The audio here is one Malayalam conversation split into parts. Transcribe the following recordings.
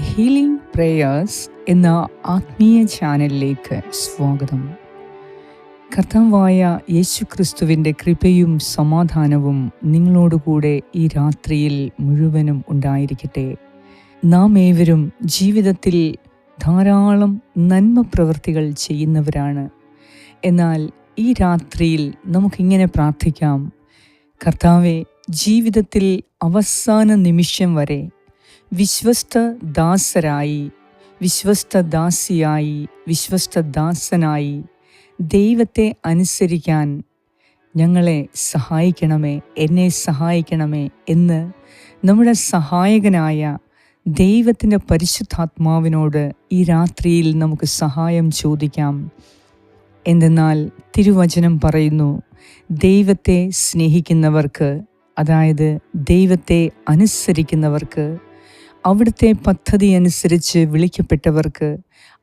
ഹീലിംഗ് പ്രേയേഴ്സ് എന്ന ആത്മീയ ചാനലിലേക്ക് സ്വാഗതം. കർത്താവായ യേശു ക്രിസ്തുവിന്റെ കൃപയും സമാധാനവും നിങ്ങളോടുകൂടെ ഈ രാത്രിയിൽ മുഴുവനും ഉണ്ടായിരിക്കട്ടെ. നാം ഏവരും ജീവിതത്തിൽ ധാരാളം നന്മ പ്രവൃത്തികൾ ചെയ്യുന്നവരാണ്. എന്നാൽ ഈ രാത്രിയിൽ നമുക്കിങ്ങനെ പ്രാർത്ഥിക്കാം. കർത്താവെ ജീവിതത്തിൽ അവസാന നിമിഷം വരെ വിശ്വസ്ത ദാസരായി വിശ്വസ്ത ദാസിയായി വിശ്വസ്ത ദാസനായി ദൈവത്തെ അനുസരിക്കാൻ ഞങ്ങളെ സഹായിക്കണമേ എന്നെ സഹായിക്കണമേ എന്ന് നമ്മുടെ സഹായകനായ ദൈവത്തിന്റെ പരിശുദ്ധാത്മാവിനോട് ഈ രാത്രിയിൽ നമുക്ക് സഹായം ചോദിക്കാം. എന്തെന്നാൽ തിരുവചനം പറയുന്നു ദൈവത്തെ സ്നേഹിക്കുന്നവർക്ക് അതായത് ദൈവത്തെ അനുസരിക്കുന്നവർക്ക് അവിടുത്തെ പദ്ധതി അനുസരിച്ച് വിളിക്കപ്പെട്ടവർക്ക്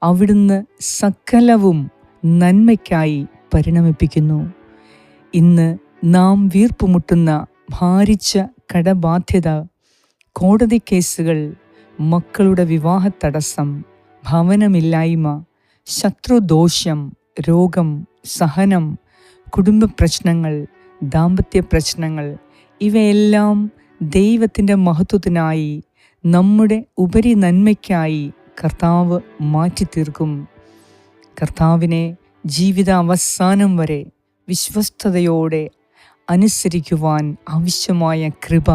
അവിടുന്ന് സകലവും നന്മയ്ക്കായി പരിണമിപ്പിക്കുന്നു. ഇന്ന് നാം വീർപ്പുമുട്ടുന്ന ഭാരിച്ച കടബാധ്യത കോടതി കേസുകൾ മക്കളുടെ വിവാഹ തടസ്സം ഭവനമില്ലായ്മ ശത്രുദോഷം രോഗം സഹനം കുടുംബ പ്രശ്നങ്ങൾ ദാമ്പത്യ പ്രശ്നങ്ങൾ ഇവയെല്ലാം ദൈവത്തിന്റെ മഹത്വത്തിനായി നമ്മുടെ ഉപരി നന്മയ്ക്കായി കർത്താവ് മാറ്റിത്തീർക്കും. കർത്താവിനെ ജീവിത അവസാനം വരെ വിശ്വസ്തയോടെ അനുസരിക്കുവാൻ ആവശ്യമായ കൃപ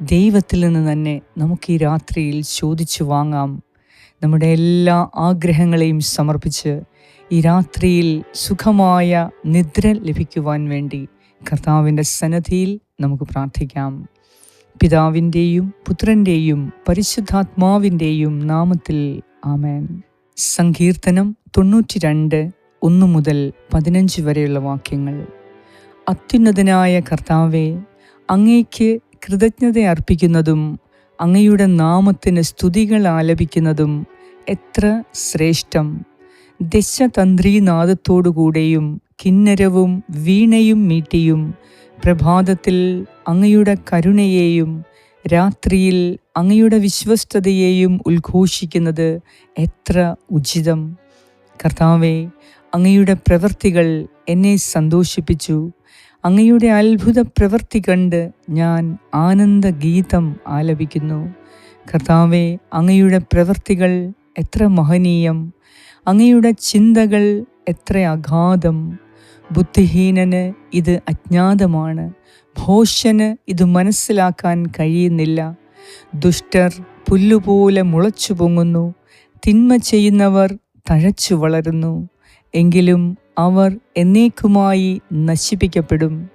ദൈവത്തിൽ നിന്ന് തന്നെ നമുക്ക് ഈ രാത്രിയിൽ ചോദിച്ചു വാങ്ങാം. നമ്മുടെ എല്ലാ ആഗ്രഹങ്ങളെയും സമർപ്പിച്ച് ഈ രാത്രിയിൽ സുഖമായ നിദ്ര ലഭിക്കുവാൻ വേണ്ടി കർത്താവിന്റെ സന്നദ്ധിയിൽ നമുക്ക് പ്രാർത്ഥിക്കാം. പിതാവിന്റെയും പുത്രന്റെയും പരിശുദ്ധാത്മാവിന്റെയും നാമത്തിൽ ആമേൻ. സങ്കീർത്തനം തൊണ്ണൂറ്റി രണ്ട് ഒന്ന് മുതൽ പതിനഞ്ച് വരെയുള്ള വാക്യങ്ങൾ. അത്യുന്നതനായ കർത്താവെ അങ്ങേക്ക് കൃതജ്ഞത അർപ്പിക്കുന്നതും അങ്ങയുടെ നാമത്തിന് സ്തുതികൾ ആലപിക്കുന്നതും എത്ര ശ്രേഷ്ഠം. ദശതന്ത്രീനാദത്തോടുകൂടെയും കിന്നരവും വീണയും മീട്ടിയും പ്രഭാതത്തിൽ അങ്ങയുടെ കരുണയെയും രാത്രിയിൽ അങ്ങയുടെ വിശ്വസ്തതയെയും ഉദ്ഘോഷിക്കുന്നത് എത്ര ഉചിതം. കർത്താവെ അങ്ങയുടെ പ്രവൃത്തികൾ എന്നെ സന്തോഷിപ്പിച്ചു. അങ്ങയുടെ അത്ഭുത പ്രവൃത്തി കണ്ട് ഞാൻ ആനന്ദഗീതം ആലപിക്കുന്നു. കർത്താവെ അങ്ങയുടെ പ്രവൃത്തികൾ എത്ര മഹനീയം. അങ്ങയുടെ ചിന്തകൾ എത്ര അഗാധം. ബുദ്ധിഹീനന് ഇത് അജ്ഞാതമാണ്. ഭോഷന് ഇത് മനസ്സിലാക്കാൻ കഴിയുന്നില്ല. ദുഷ്ടർ പുല്ലുപോലെ മുളച്ചു പൊങ്ങുന്നു. തിന്മ ചെയ്യുന്നവർ തഴച്ചു വളരുന്നു. എങ്കിലും അവർ എന്നേക്കുമായി നശിപ്പിക്കപ്പെടും.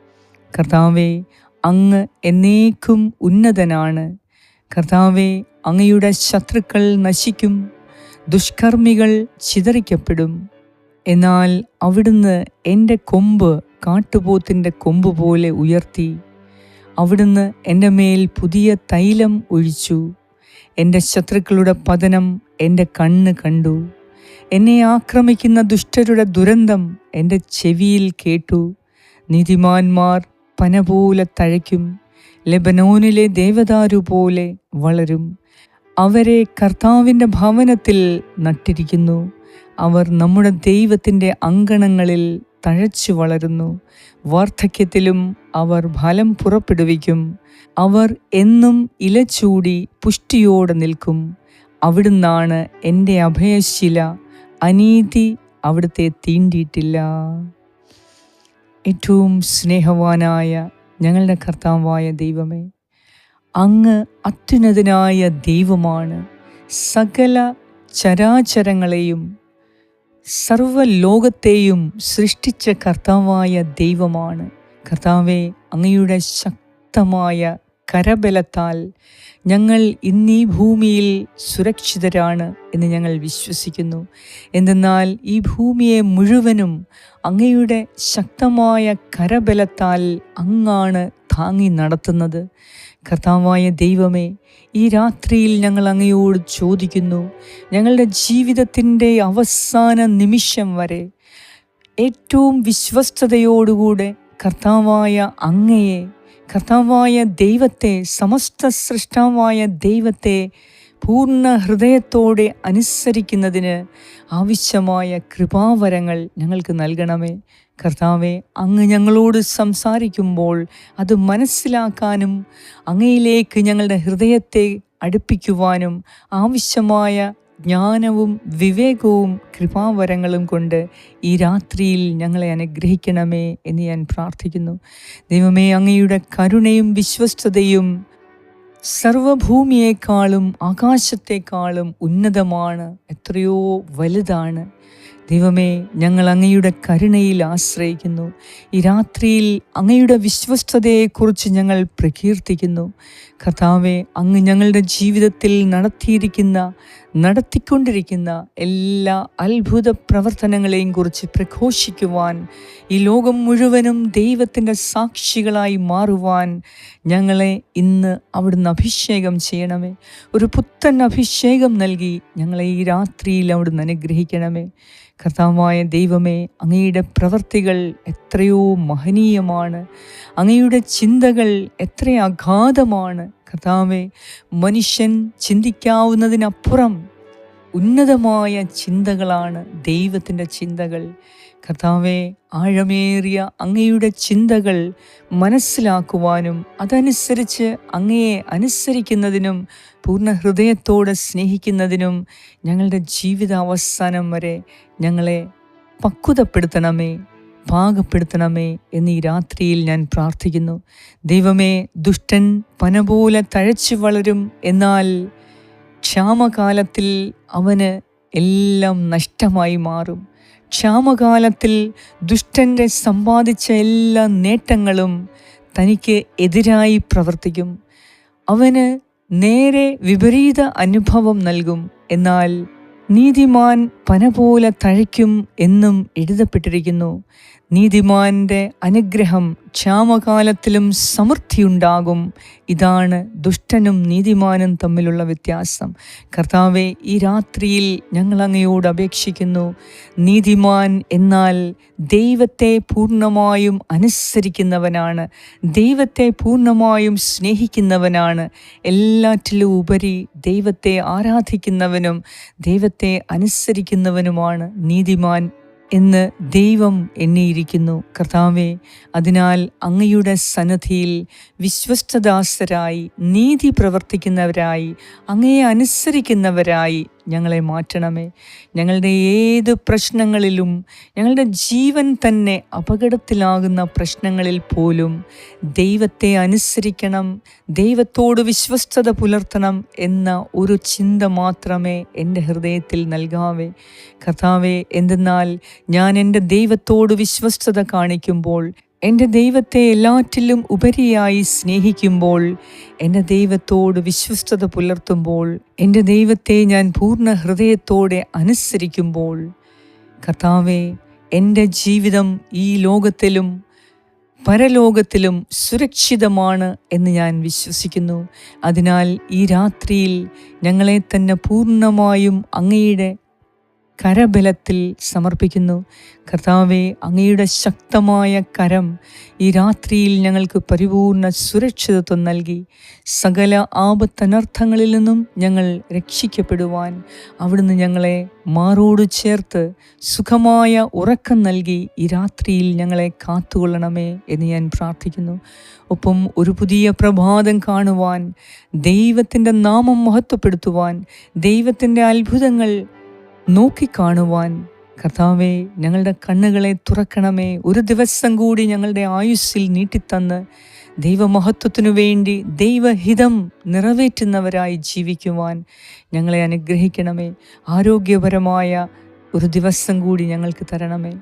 കർത്താവെ അങ്ങ് എന്നേക്കും ഉന്നതനാണ്. കർത്താവെ അങ്ങയുടെ ശത്രുക്കൾ നശിക്കും. ദുഷ്കർമ്മികൾ ചിതറിക്കപ്പെടും. എന്നാൽ അവിടുന്ന് എന്റെ കൊമ്പ് കാട്ടുപോത്തിന്റെ കൊമ്പ് പോലെ ഉയർത്തി. അവിടുന്ന് എന്റെ മേൽ പുതിയ തൈലം ഒഴിച്ചു. എന്റെ ശത്രുക്കളുടെ പതനം എന്റെ കണ്ണ് കണ്ടു. എന്നെ ആക്രമിക്കുന്ന ദുഷ്ടരുടെ ദുരന്തം എന്റെ ചെവിയിൽ കേട്ടു. നീതിമാന്മാർ പന പോലെ തഴയ്ക്കും. ലെബനോനിലെ ദേവദാരു പോലെ വളരും. അവരെ കർത്താവിന്റെ ഭവനത്തിൽ നട്ടിരിക്കുന്നു. അവർ നമ്മുടെ ദൈവത്തിന്റെ അങ്കണങ്ങളിൽ തഴച്ചു വളരുന്നു. വാർദ്ധക്യത്തിലും അവർ ഫലം പുറപ്പെടുവിക്കും. അവർ എന്നും ഇലച്ചൂടി പുഷ്ടിയോടെ നിൽക്കും. അവിടുന്നാണ് എന്റെ അഭയശില. അനീതി അവിടുത്തെ തീണ്ടിയിട്ടില്ല. ഏറ്റവും സ്നേഹവാനായ ഞങ്ങളുടെ കർത്താവായ ദൈവമേ അങ്ങ് അത്യുന്നതനായ ദൈവമാണ്. സകല ചരാചരങ്ങളെയും സർവലോകത്തെയും സൃഷ്ടിച്ച കർത്താവായ ദൈവമാണ്. കർത്താവെ അങ്ങയുടെ ശക്തമായ കരബലത്താൽ ഞങ്ങൾ ഇന്നീ ഭൂമിയിൽ സുരക്ഷിതരാണ് എന്ന് ഞങ്ങൾ വിശ്വസിക്കുന്നു. എന്തെന്നാൽ ഈ ഭൂമിയെ മുഴുവനും അങ്ങയുടെ ശക്തമായ കരബലത്താൽ അങ്ങാണ് താങ്ങി നടത്തുന്നത്. കർത്താവായ ദൈവമേ ഈ രാത്രിയിൽ ഞങ്ങൾ അങ്ങയോട് ചോദിക്കുന്നു ഞങ്ങളുടെ ജീവിതത്തിന്റെ അവസാന നിമിഷം വരെ ഏറ്റവും വിശ്വസ്തയോടുകൂടെ കർത്താവായ അങ്ങയെ കർത്താവായ ദൈവത്തെ സമസ്ത സൃഷ്ടാവായ ദൈവത്തെ പൂർണ ഹൃദയത്തോടെ അനുസരിക്കുന്നതിന് ആവശ്യമായ കൃപാവരങ്ങൾ ഞങ്ങൾക്ക് നൽകണമേ. കർത്താവെ അങ്ങ് ഞങ്ങളോട് സംസാരിക്കുമ്പോൾ അത് മനസ്സിലാക്കാനും അങ്ങയിലേക്ക് ഞങ്ങളുടെ ഹൃദയത്തെ അടുപ്പിക്കുവാനും ആവശ്യമായ ജ്ഞാനവും വിവേകവും കൃപാവരങ്ങളും കൊണ്ട് ഈ രാത്രിയിൽ ഞങ്ങളെ അനുഗ്രഹിക്കണമേ എന്ന് ഞാൻ പ്രാർത്ഥിക്കുന്നു. ദൈവമേ അങ്ങയുടെ കരുണയും വിശ്വസ്തതയും സർവഭൂമിയേക്കാളും ആകാശത്തെക്കാളും ഉന്നതമാണ് എത്രയോ വലുതാണ്. ദൈവമേ ഞങ്ങൾ അങ്ങയുടെ കരുണയിൽ ആശ്രയിക്കുന്നു. ഈ രാത്രിയിൽ അങ്ങയുടെ വിശ്വസ്തതയെക്കുറിച്ച് ഞങ്ങൾ പ്രകീർത്തിക്കുന്നു. കർത്താവെ അങ്ങ് ഞങ്ങളുടെ ജീവിതത്തിൽ നടത്തിയിരിക്കുന്ന നടത്തിക്കൊണ്ടിരിക്കുന്ന എല്ലാ അത്ഭുത പ്രവർത്തനങ്ങളെയും കുറിച്ച് പ്രഘോഷിക്കുവാൻ ഈ ലോകം മുഴുവനും ദൈവത്തിന്റെ സാക്ഷികളായി മാറുവാൻ ഞങ്ങളെ ഇന്ന് അവിടുന്ന് അഭിഷേകം ചെയ്യണമേ. ഒരു പുത്തൻ അഭിഷേകം നൽകി ഞങ്ങളെ ഈ രാത്രിയിൽ അവിടുന്ന് അനുഗ്രഹിക്കണമേ. കർത്താവായ ദൈവമേ അങ്ങയുടെ പ്രവൃത്തികൾ എത്രയോ മഹനീയമാണ്. അങ്ങയുടെ ചിന്തകൾ എത്ര അഗാധമാണ് കർത്താവെ മനുഷ്യൻ ചിന്തിക്കാവുന്നതിനപ്പുറം ഉന്നതമായ ചിന്തകളാണ് ദൈവത്തിന്റെ ചിന്തകൾ. കർത്താവെ ആഴമേറിയ അങ്ങയുടെ ചിന്തകൾ മനസ്സിലാക്കുവാനും അതനുസരിച്ച് അങ്ങയെ അനുസരിക്കുന്നതിനും പൂർണ ഹൃദയത്തോടെ സ്നേഹിക്കുന്നതിനും ഞങ്ങളുടെ ജീവിതാവസാനം വരെ ഞങ്ങളെ പക്വതപ്പെടുത്തണമേ പാകപ്പെടുത്തണമേ എന്നീ രാത്രിയിൽ ഞാൻ പ്രാർത്ഥിക്കുന്നു. ദൈവമേ ദുഷ്ടൻ പന പോലെ തഴച്ചു വളരും എന്നാൽ ക്ഷാമകാലത്തിൽ അവന് എല്ലാം നഷ്ടമായി മാറും. ക്ഷാമകാലത്തിൽ ദുഷ്ടന്റെ സമ്പാദിച്ച എല്ലാ നേട്ടങ്ങളും തനിക്ക് എതിരായി പ്രവർത്തിക്കും. അവന് നേരെ വിപരീത അനുഭവം നൽകും. എന്നാൽ നീതിമാൻ പന പോലെ തഴയ്ക്കും എന്നും എഴുതപ്പെട്ടിരിക്കുന്നു. നീതിമാന്റെ അനുഗ്രഹം ക്ഷാമകാലത്തിലും സമൃദ്ധിയുണ്ടാകും. ഇതാണ് ദുഷ്ടനും നീതിമാനും തമ്മിലുള്ള വ്യത്യാസം. കർത്താവെ ഈ രാത്രിയിൽ ഞങ്ങൾ അങ്ങയോട് അപേക്ഷിക്കുന്നു. നീതിമാൻ എന്നാൽ ദൈവത്തെ പൂർണമായും അനുസരിക്കുന്നവനാണ്. ദൈവത്തെ പൂർണമായും സ്നേഹിക്കുന്നവനാണ്. എല്ലാറ്റിലും ഉപരി ദൈവത്തെ ആരാധിക്കുന്നവനും ദൈവത്തെ അനുസരിക്കുന്നവനുമാണ് നീതിമാൻ എന്ന് ദൈവം എണ്ണിയിരിക്കുന്നു. കർത്താവെ അതിനാൽ അങ്ങയുടെ സന്നദ്ധിയിൽ വിശ്വസ്തദാസരായി നീതി പ്രവർത്തിക്കുന്നവരായി അങ്ങയെ അനുസരിക്കുന്നവരായി ഞങ്ങളെ മാറ്റണമേ. ഞങ്ങളുടെ ഏത് പ്രശ്നങ്ങളിലും ഞങ്ങളുടെ ജീവൻ തന്നെ അപകടത്തിലാകുന്ന പ്രശ്നങ്ങളിൽ പോലും ദൈവത്തെ അനുസരിക്കണം ദൈവത്തോട് വിശ്വസ്തത പുലർത്തണം എന്ന ഒരു ചിന്ത മാത്രമേ എന്റെ ഹൃദയത്തിൽ നൽകാവേ. കഥാവേ എന്തെന്നാൽ ഞാൻ എന്റെ ദൈവത്തോട് വിശ്വസ്തത കാണിക്കുമ്പോൾ എന്റെ ദൈവത്തെ എല്ലാറ്റിലും ഉപരിയായി സ്നേഹിക്കുമ്പോൾ എന്റെ ദൈവത്തോട് വിശ്വസ്തത പുലർത്തുമ്പോൾ എന്റെ ദൈവത്തെ ഞാൻ പൂർണ ഹൃദയത്തോടെ അനുസരിക്കുമ്പോൾ കർത്താവെ എന്റെ ജീവിതം ഈ ലോകത്തിലും പരലോകത്തിലും സുരക്ഷിതമാണ് എന്ന് ഞാൻ വിശ്വസിക്കുന്നു. അതിനാൽ ഈ രാത്രിയിൽ ഞങ്ങളെ തന്നെ പൂർണമായും അങ്ങയുടെ കരബലത്തിൽ സമർപ്പിക്കുന്നു. കർത്താവെ അങ്ങയുടെ ശക്തമായ കരം ഈ രാത്രിയിൽ ഞങ്ങൾക്ക് പരിപൂർണ സുരക്ഷിതത്വം നൽകി. സകല ആപത്തനർത്ഥങ്ങളിൽ നിന്നും ഞങ്ങൾ രക്ഷിക്കപ്പെടുവാൻ അവിടുന്ന് ഞങ്ങളെ മാറോട് ചേർത്ത് സുഖമായ ഉറക്കം നൽകി ഈ രാത്രിയിൽ ഞങ്ങളെ കാത്തുകൊള്ളണമേ എന്ന് ഞാൻ പ്രാർത്ഥിക്കുന്നു. ഒപ്പം ഒരു പുതിയ പ്രഭാതം കാണുവാൻ ദൈവത്തിന്റെ നാമം മഹത്വപ്പെടുത്തുവാൻ ദൈവത്തിന്റെ അത്ഭുതങ്ങൾ നോക്കിക്കാണുവാൻ കർത്താവെ ഞങ്ങളുടെ കണ്ണുകളെ തുറക്കണമേ. ഒരു ദിവസം കൂടി ഞങ്ങളുടെ ആയുസ്സിൽ നീട്ടിത്തന്ന് ദൈവമഹത്വത്തിനു വേണ്ടി ദൈവഹിതം നിറവേറ്റുന്നവരായി ജീവിക്കുവാൻ ഞങ്ങളെ അനുഗ്രഹിക്കണമേ. ആരോഗ്യപരമായ ഒരു ദിവസം കൂടി ഞങ്ങൾക്ക് തരണമേ.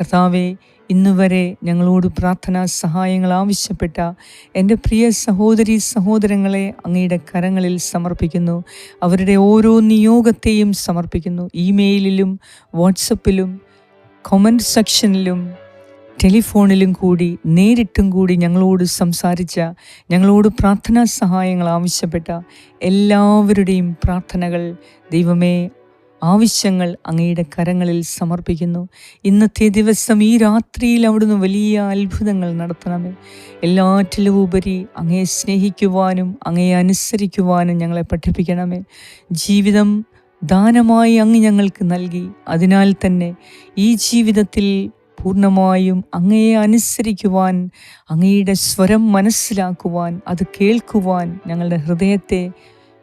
കർത്താവെ ഇന്നുവരെ ഞങ്ങളോട് പ്രാർത്ഥനാ സഹായങ്ങൾ ആവശ്യപ്പെട്ട എന്റെ പ്രിയ സഹോദരി സഹോദരങ്ങളെ അങ്ങയുടെ കരങ്ങളിൽ സമർപ്പിക്കുന്നു. അവരുടെ ഓരോ നിയോഗത്തെയും സമർപ്പിക്കുന്നു. ഇമെയിലിലും വാട്സപ്പിലും കൊമന്റ് സെക്ഷനിലും ടെലിഫോണിലും കൂടി നേരിട്ടും കൂടി ഞങ്ങളോട് സംസാരിച്ച ഞങ്ങളോട് പ്രാർത്ഥനാ സഹായങ്ങൾ ആവശ്യപ്പെട്ട എല്ലാവരുടെയും പ്രാർത്ഥനകൾ ദൈവമേ ആവശ്യങ്ങൾ അങ്ങയുടെ കരങ്ങളിൽ സമർപ്പിക്കുന്നു. ഇന്നത്തെ ദിവസം ഈ രാത്രിയിൽ അവിടുന്ന് വലിയ അത്ഭുതങ്ങൾ നടത്തണമേ. എല്ലാറ്റിലും ഉപരി അങ്ങയെ സ്നേഹിക്കുവാനും അങ്ങയെ അനുസരിക്കുവാനും ഞങ്ങളെ പഠിപ്പിക്കണമേ. ജീവിതം ദാനമായി അങ്ങ് ഞങ്ങൾക്ക് നൽകി. അതിനാൽ തന്നെ ഈ ജീവിതത്തിൽ പൂർണമായും അങ്ങയെ അനുസരിക്കുവാൻ അങ്ങയുടെ സ്വരം മനസ്സിലാക്കുവാൻ അത് കേൾക്കുവാൻ ഞങ്ങളുടെ ഹൃദയത്തെ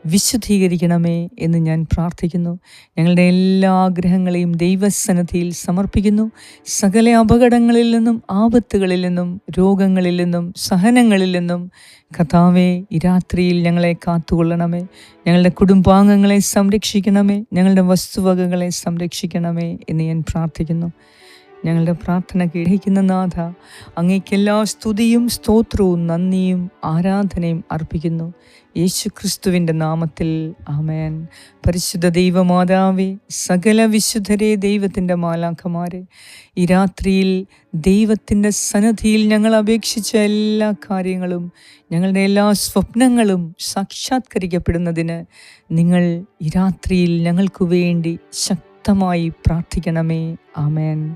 വിശുദ്ധീകരിക്കണമേ എന്ന് ഞാൻ പ്രാർത്ഥിക്കുന്നു. ഞങ്ങളുടെ എല്ലാ ആഗ്രഹങ്ങളെയും ദൈവസന്നദ്ധിയിൽ സമർപ്പിക്കുന്നു. സകല അപകടങ്ങളിൽ നിന്നും ആപത്തുകളിൽ നിന്നും രോഗങ്ങളിൽ നിന്നും സഹനങ്ങളിൽ നിന്നും കഥാവെ ഈ രാത്രിയിൽ ഞങ്ങളെ കാത്തുകൊള്ളണമേ. ഞങ്ങളുടെ കുടുംബാംഗങ്ങളെ സംരക്ഷിക്കണമേ. ഞങ്ങളുടെ വസ്തുവകകളെ സംരക്ഷിക്കണമേ എന്ന് ഞാൻ പ്രാർത്ഥിക്കുന്നു. ഞങ്ങളുടെ പ്രാർത്ഥന കേൾക്കുന്ന നാഥ അങ്ങേക്കെല്ലാ സ്തുതിയും സ്തോത്രവും നന്ദിയും ആരാധനയും അർപ്പിക്കുന്നു. യേശു ക്രിസ്തുവിന്റെ നാമത്തിൽ ആമേൻ. പരിശുദ്ധ ദൈവമാതാവെ സകല വിശുദ്ധരെ ദൈവത്തിന്റെ മാലാഖമാരെ ഈ രാത്രിയിൽ ദൈവത്തിന്റെ സന്നദ്ധിയിൽ ഞങ്ങൾ അപേക്ഷിച്ച എല്ലാ കാര്യങ്ങളും ഞങ്ങളുടെ എല്ലാ സ്വപ്നങ്ങളും സാക്ഷാത്കരിക്കപ്പെടുന്നതിന് നിങ്ങൾ ഈ രാത്രിയിൽ ഞങ്ങൾക്ക് വേണ്ടി ശക്തമായി പ്രാർത്ഥിക്കണമേ. ആമേൻ.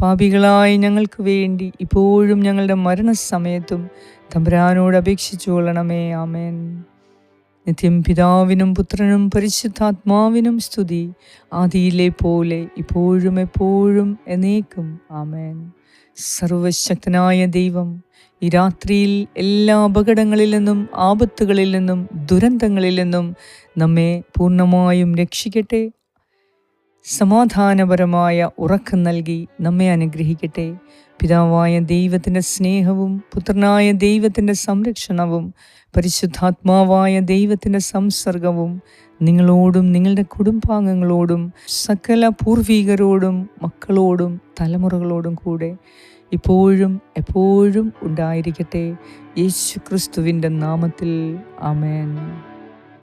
പാപികളായി ഞങ്ങൾക്ക് വേണ്ടി ഇപ്പോഴും ഞങ്ങളുടെ മരണസമയത്തും തമ്പുരാനോട് അപേക്ഷിച്ചു കൊള്ളണമേ. ആമേൻ. നിത്യം പിതാവിനും പുത്രനും പരിശുദ്ധാത്മാവിനും സ്തുതി. ആദിയിലെ പോലെ ഇപ്പോഴും എപ്പോഴും എന്നേക്കും. ആമേൻ. സർവശക്തനായ ദൈവം ഈ രാത്രിയിൽ എല്ലാ അപകടങ്ങളിൽ നിന്നും ആപത്തുകളിൽ നിന്നും ദുരന്തങ്ങളിൽ നിന്നും നമ്മെ പൂർണമായും രക്ഷിക്കട്ടെ. സമാധാനപരമായ ഉറക്കം നൽകി നമ്മെ അനുഗ്രഹിക്കട്ടെ. പിതാവായ ദൈവത്തിന്റെ സ്നേഹവും പുത്രനായ ദൈവത്തിന്റെ സംരക്ഷണവും പരിശുദ്ധാത്മാവായ ദൈവത്തിന്റെ സംസർഗവും നിങ്ങളോടും നിങ്ങളുടെ കുടുംബാംഗങ്ങളോടും സകല പൂർവീകരോടും മക്കളോടും തലമുറകളോടും കൂടെ ഇപ്പോഴും എപ്പോഴും ഉണ്ടായിരിക്കട്ടെ. യേശു ക്രിസ്തുവിന്റെ നാമത്തിൽ ആമേൻ.